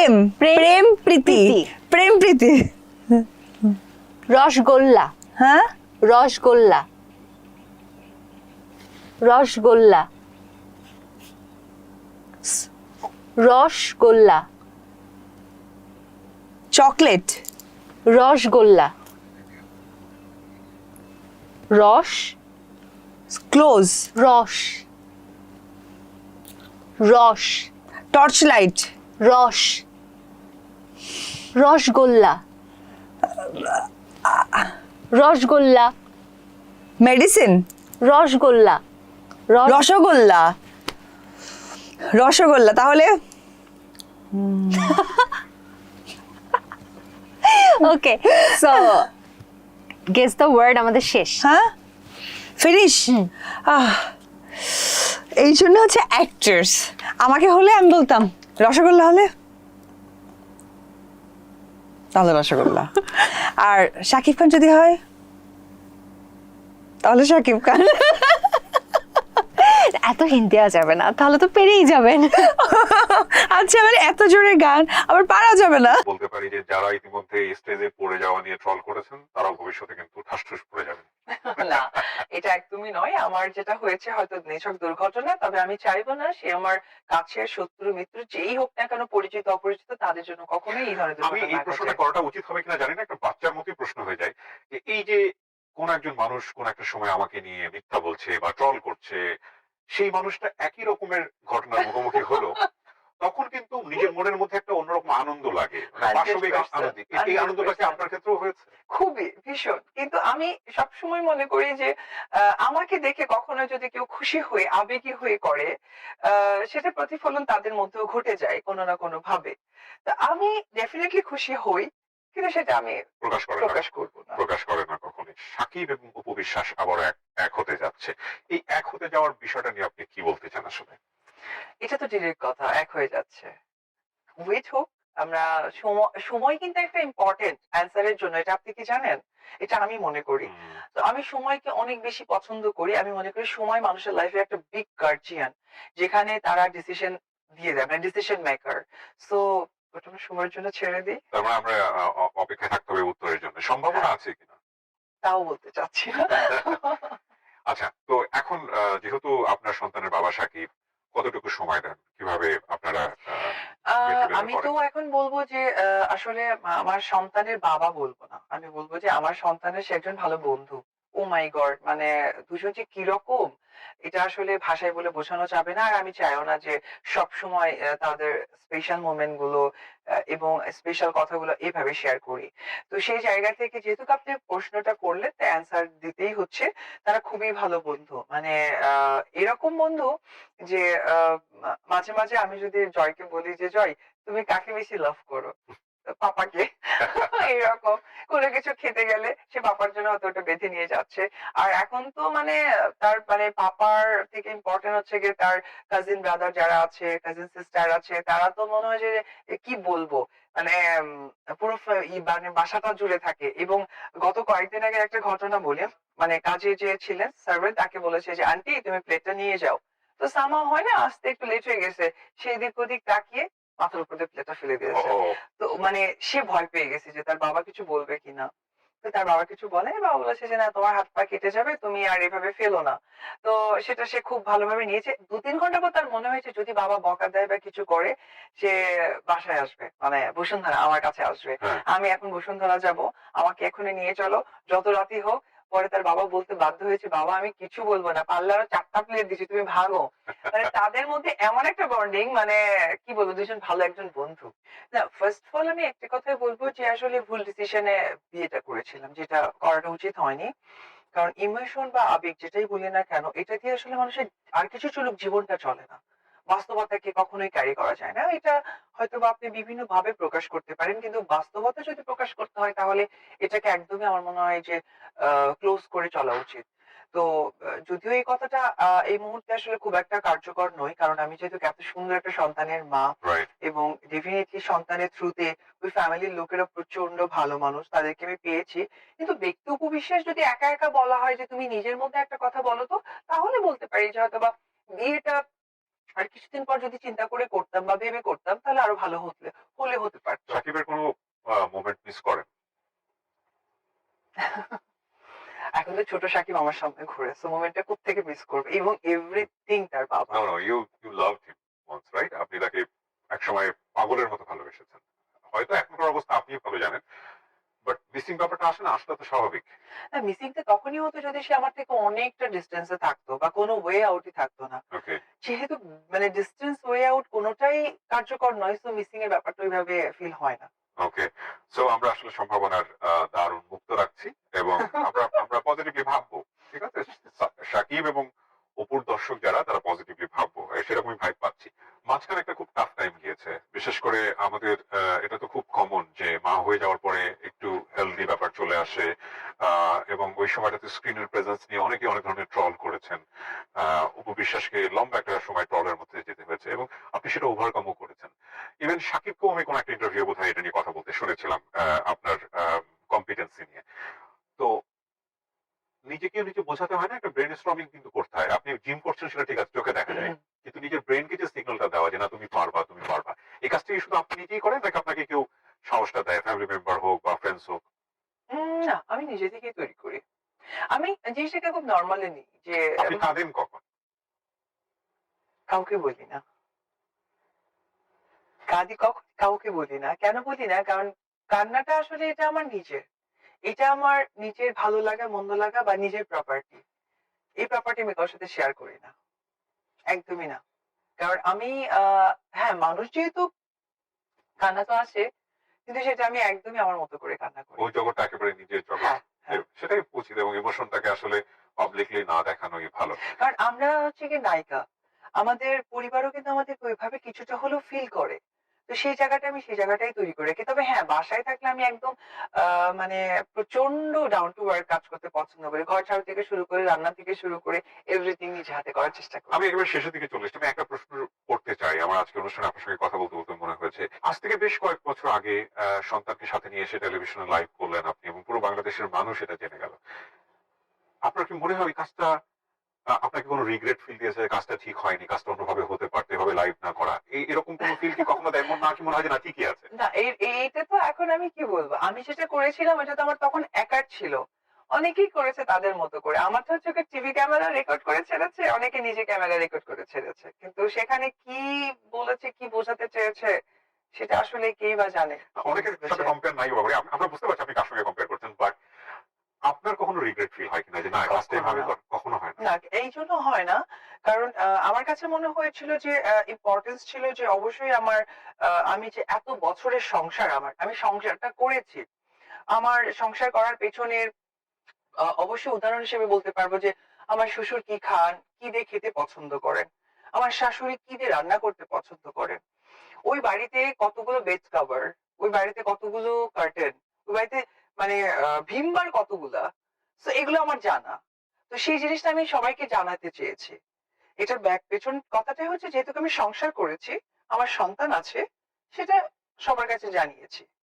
প্রেম প্রেম, প্রীতি। প্রেম প্রীতি। রসগোল্লা। হ্যাঁ? রসগোল্লা। রসগোল্লা। রসগোল্লা। চকলেট। রসগোল্লা। রস। ক্লোজ। রস। রস। টর্চ লাইট রস। রসগোল্লা। রসগোল্লা। মেডিসিন? রসগোল্লা। রস রসগোল্লা। রসগোল্লা তাহলে? Okay so guess the word আমাদের শেষ। হ্যাঁ? ফিনিশ এই জন্য হচ্ছে অ্যাক্টার্স আমাকে হলে আমি বলতাম রসগোল্লা হলে? তাহলে রসগোল্লা। আর শাকিব খান যদি হয়? তাহলে শাকিব খান। এত হিন্ট দেওয়া যাবে না তাহলে তো পেরেই যাবেন। আচ্ছা মানে এত জোরে গান আবার পারা যাবে না। বলতে পারি যে যারা ইতিমধ্যে স্টেজে পড়ে যাওয়া নিয়ে ট্রল করেছেন তারাও ভবিষ্যতে কিন্তু ঠাসঠুস পড়ে যাবেন। না এটা একদমই নয়। আমার যেটা হয়েছে হয়তো নিছক দুর্ঘটনা তবে আমি চাইব না সে আমার কাছের শত্রু মিত্র যেই হোক না কেন পরিচিত অপরিচিত তাদের জন্য কখনোই এই ধরনের আমি এই প্রশ্নটা করাটা উচিত হবে কিনা জানি না একটা বাচ্চার মতোই প্রশ্ন হয়ে যায়। যে এই যে কোন একজন মানুষ কোন একটা সময় আমাকে নিয়ে মিথ্যা বলছে বা ট্রল করছে সেই মানুষটা একই রকমের ঘটনার মুখোমুখি হলো। তখন কিন্তু নিজের মনের মধ্যে একটা অন্যরকম আনন্দ লাগে। 100% বাস্তবিক আনন্দ। এই আনন্দটা কি আপনার ক্ষেত্রেও হয়েছে? খুবই ভীষণ। কিন্তু আমি সবসময় মনে করি যে আমাকে দেখে কখনো যদি কেউ খুশি হয়ে আবেগী হয়ে করে সেটা প্রতিফলন তাদের মধ্যেও ঘটে যায় কোনো না কোনো ভাবে তা আমি ডেফিনেটলি খুশি হই কিন্তু সেটা আমি প্রকাশ করে প্রকাশ করব না। প্রকাশ করে না কখনোই। সাকিব এবং উপবিশ্বাস আবার এক এক হতে যাচ্ছে। এই এক হতে যাওয়ার বিষয়টা নিয়ে আপনি কি বলতে চান আসলে? এটা তো ডিরেক্ট কথা এক হয়ে যাচ্ছে। ওয়েট হোক আমরা সময় কিন্তু একটা ইম্পর্টেন্ট অ্যান্সারের জন্য এটা আপনি কি জানেন? এটা আমি মনে করি। তো আমি সময়কে অনেক বেশি পছন্দ করি। আমি মনে করি সময় মানুষের লাইফে একটা বিগ গার্জিয়ান যেখানে তারা ডিসিশন দিয়ে দেয় মানে ডিসিশন মেকার সো ওটা সময়ের জন্য ছেড়ে দিই। তার মানে আমরা অপেক্ষা থাকতে হবে উত্তরের জন্য। সম্ভাবনা আছে কিনা? তাও বলতে চাচ্ছি না। আচ্ছা তো এখন যেহেতু আপনার সন্তানের বাবা সাকিব কতটুকু সময় দেন কীভাবে আপনারা আমি তো এখন বলব যে আসলে আমার সন্তানের বাবা বলব না। আমি বলব যে আমার সন্তানের সে একজন ভালো বন্ধু। ও মাই গড মানে দুজন যে কীরকম? এটা আসলে ভাষায় বলে বোঝানো যাবে না। আর আমি চাইও না যে সব সময় তাদের স্পেশাল মোমেন্টগুলো এবং স্পেশাল কথাগুলো এভাবে শেয়ার করি। তো সেই জায়গা থেকে যেহেতু আপনি প্রশ্নটা করলে অ্যান্সার দিতেই হচ্ছে। তারা খুবই ভালো বন্ধু। মানে এরকম বন্ধু যে মাঝে মাঝে আমি যদি জয়কে বলি যে, জয়, তুমি কাকে বেশি লাভ করো? পাপাকে এরকম কোনো কিছু খেতে গেলে সে পাপার জন্য হয়তো ওটা বেঁধে নিয়ে যাচ্ছে। আর এখন তো মানে তার মানে পাপার থেকে ইম্পর্টেন্ট হচ্ছে গিয়ে তার কাজিন ব্রাদার যারা আছে কাজিন সিস্টার আছে, তারা তো মনে হয় যে কি বলব? মানে পুরো মানে বাসাটা জুড়ে থাকে। এবং গত কয়েকদিন আগে একটা ঘটনা বলি মানে কাজে যে ছিলেন সার্ভেন্ট তাকে বলেছে যে, আন্টি, তুমি প্লেটটা নিয়ে যাও। তো সামা হয় না, আসতে একটু লেট হয়ে গেছে। সেই দিক ওদিক তাকিয়ে মাথার উপর দিয়ে প্লেটটা ফেলে দিয়েছে। তো মানে সে ভয় পেয়ে গেছে যে তার বাবা কিছু বলবে কিনা। তো তার বাবা কিছু বলে বাবা বলেছে যে না তোমার হাত পা কেটে যাবে তুমি আর এভাবে ফেলো না। তো সেটা সে খুব ভালোভাবে নিয়েছে। দু তিন ঘণ্টা পর তার মনে হয়েছে যদি বাবা বকা দেয় বা কিছু করে সে বাসায় আসবে। মানে বসুন্ধরা আমার কাছে আসবে। হ্যাঁ। আমি এখন বসুন্ধরা যাব আমাকে এখনই নিয়ে চলো যত রাতই হোক পরে তার বাবা বলতে বাধ্য হয়েছে, বাবা, আমি কিছু বলব না পারলে আরও চারটা প্লেট দিচ্ছি তুমি ভাগো। মানে তাদের মধ্যে এমন একটা বন্ডিং মানে কি বলব, দুজন ভালো একজন বন্ধু। না ফার্স্ট অফ অল আমি একটা কথাই বলব যে আসলে ভুল ডিসিশনে বিয়েটা করেছিলাম, যেটা করাটা উচিত হয়নি। কারণ ইমোশন বা আবেগ, যেটাই বলি না কেন, এটা দিয়ে আসলে মানুষের আর কিছু চলুক জীবনটা চলে না। বাস্তবতাকে কখনোই ক্যারি করা যায় না। এটা হয়তো বা আপনি বিভিন্ন ভাবে প্রকাশ করতে পারেন কিন্তু বাস্তবতা যদি প্রকাশ করতে হয় তাহলে এটাকে একদমই আমার মনে হয় যে ক্লোজ করে চলা উচিত। তো যদিও এই কথাটা এই মুহূর্তে আসলে খুব একটা কার্যকর নয় কারণ আমি যেহেতু এত সুন্দর একটা সন্তানের মা এবং ডেফিনেটলি সন্তানের থ্রুতে ওই ফ্যামিলির লোকেরা প্রচণ্ড ভালো মানুষ তাদেরকে আমি পেয়েছি। কিন্তু ব্যক্তি উপবিশ্বাস যদি একা একা বলা হয় যে তুমি নিজের মধ্যে একটা কথা বলো তো তাহলে বলতে পারি যে হয়তো বা বিয়েটা আর কিছুদিন পর যদি চিন্তা করে করতাম বা ভেবে করতাম তাহলে আরও ভালো হতে হলে হতে পারতো। সাকিবের কোনো মোমেন্ট মিস করেন? এখন তো ছোট সাকিব আমার সামনে ঘুরে সো মোমেন্টটা থেকে মিস করবে? এবং এভরিথিং তার বাবা। No no you you love him once right আপনি তাকে একসময় পাগলের মতো ভালোবেসেছেন। হয়তো এখনকার অবস্থা আপনি ভালো জানেন। বাট মিসিং ব্যাপারটা আসলে না আসলে তো স্বাভাবিক। মিসিংটা তখনই হতো যদি সে আমার থেকে অনেকটা ডিস্টেন্সে থাকতো বা কোনো ওয়ে আউটই থাকতো না। যেহেতু মানে ডিস্টেন্স ওয়ে আউট কোনোটাই কার্যকর নয় সো মিসিং এর ব্যাপারটা ওইভাবে ফিল হয় না। ওকে সো আমরা আসলে সম্ভাবনার দ্বার উন্মুক্ত রাখছি এবং আমরা আমরা পজিটিভলি ভাববো ঠিক আছে? সাকিব এবং অপুর দর্শক যারা তারা পজিটিভলি ভাববো সেরকমই ভাইব পাচ্ছি। মাঝখানে একটা খুব টাফ টাইম গিয়েছে বিশেষ করে আমাদের আহ, এটা তো খুব কমন যে মা হয়ে যাওয়ার পরে একটু হেলদি ব্যাপার চলে আসে আহ, এবং ওই সময়টাতে স্ক্রিনের প্রেজেন্স নিয়ে অনেকে অনেক ধরনের ট্রল করেছেন। আহ, অপু বিশ্বাসকে লম্বা একটা সময় ট্রলের মধ্যে যেতে হয়েছে এবং আপনি সেটা ওভারকামও করেছেন। ইভেন সাকিবকেও আমি কোন একটা ইন্টারভিউ বোধহয় এটা নিয়ে কথা বলতে শুনেছিলাম আপনার কম্পিটেন্সি নিয়ে। তো নিজেকে নিজে বোঝাতে হয় না একটা ব্রেন স্ট্রমিং কিন্তু করতে হয়। আপনি জিম করছেন সেটা ঠিক আছে চোখে দেখা যায়। কিন্তু নিজের ব্রেনকে যে সিগন্যালটা দেওয়া যে না তুমি পারবা তুমি পারবা। এই কাজটা শুধু আপনি নিজেই করেন নাকি আপনাকে কেউ সাহসটা দেয়? ফ্যামিলি মেম্বার হোক বা ফ্রেন্ডস হোক? না আমি নিজে থেকেই তৈরি করি। আমি জিনিসটাকে খুব নর্মালি নিই যে আপনি কাঁদেন কখন? কাউকে বলি না। কাঁদি কখন? কাউকে বলি না। কেন বলি না? কারণ কান্নাটা আসলে এটা আমার নিজের। এটা আমার নিজের ভালো লাগা মন্দ লাগা বা নিজের প্রপার্টি এই প্রপার্টি আমি কারোর সাথে শেয়ার করি না। একদমই না। কারণ আমি আহ, হ্যাঁ মানুষ যেহেতু কান্না তো আসে কিন্তু সেটা আমি একদমই আমার মতো করে কান্না করি। ওই জগৎটা একেবারে নিজের জগৎ। হ্যাঁ। সেটাই উচিত এবং ইমোশনটাকে আসলে পাবলিকলি না দেখানোই ভালো। কারণ আমরা হচ্ছে কি নায়িকা। আমাদের পরিবারও কিন্তু আমাদের ওইভাবে কিছুটা হলেও ফিল করে। তো সেই জায়গাটা আমি সেই জায়গাটাই তৈরি করে রাখি। তবে হ্যাঁ বাসায় থাকলে আমি একদম মানে প্রচণ্ড ডাউন টু ওয়ার্ক কাজ করতে পছন্দ করি। ঘর ঝাড়ু থেকে শুরু করে রান্না থেকে শুরু করে এভরিথিং নিজে হাতে করার চেষ্টা করি। আমি একেবারে শেষের দিকে চলে এসেছি। আমি একটা প্রশ্ন করতে চাই। আমার আজকে অনুষ্ঠানে আপনার সঙ্গে কথা বলতে বলতে মনে হয়েছে। আজ থেকে বেশ কয়েক বছর আগে সন্তানকে সাথে নিয়ে এসে টেলিভিশনে লাইভ করলেন বাংলাদেশের মানুষ এটা জেনে গেল। আপনার কি মনে হয় ওই কাজটা আপনাকে কোনো রিগ্রেট ফিল দিয়েছে কাজটা ঠিক হয়নি কাজটা অন্যভাবে হতে পারতো এভাবে লাইভ না করা? এই এরকম কোনো ফিল কি কখনো দেয় এমন না কি মনে হয় না ঠিকই আছে? না এই- এই- এইটা তো এখন আমি কি বলব? আমি যেটা করেছিলাম এটা তো আমার তখন একার ছিল। অনেকেই করেছে তাদের মতো করে। আমার তো হচ্ছে টিভি ক্যামেরা রেকর্ড করে ছেড়েছে অনেকে নিজে ক্যামেরা রেকর্ড করে ছেড়েছে। কিন্তু সেখানে কি বলেছে কি বোঝাতে চেয়েছে সেটা আসলে কেই বা জানে। অনেকের সাথে কম্পেয়ার নাই বাবা আমরা বুঝতে পারছি আপনি কার সঙ্গে কম্পেয়ার আপনার কখনো রিগ্রেট ফিল হয় কিনা যে না কখনো এভাবে কখনো হয় না? না এই জন্য হয় না। কারণ আমার কাছে মনে হয়েছিল যে ইম্পর্টেন্স ছিল যে অবশ্যই আমার আমি যে এত বছরের সংসার আমার আমি সংসারটা করেছি। আমার সংসার করার পেছনের অবশ্যই উদাহরণ হিসেবে বলতে পারব যে আমার শ্বশুর কি খান কি দিয়ে খেতে পছন্দ করেন? আমার শাশুড়ি কি দিয়ে রান্না করতে পছন্দ করেন? ওই বাড়িতে কতগুলো বেড কভার ওই বাড়িতে কতগুলো কার্টেন ওই বাড়িতে মানে ভীমবার কতগুলা? তো এগুলো আমার জানা। তো সেই জিনিসটা আমি সবাইকে জানাতে চেয়েছি। এটার ব্যাক পেছন কথাটাই হচ্ছে, যেহেতু আমি সংসার করেছি, আমার সন্তান আছে, সেটা সবার কাছে জানিয়েছি।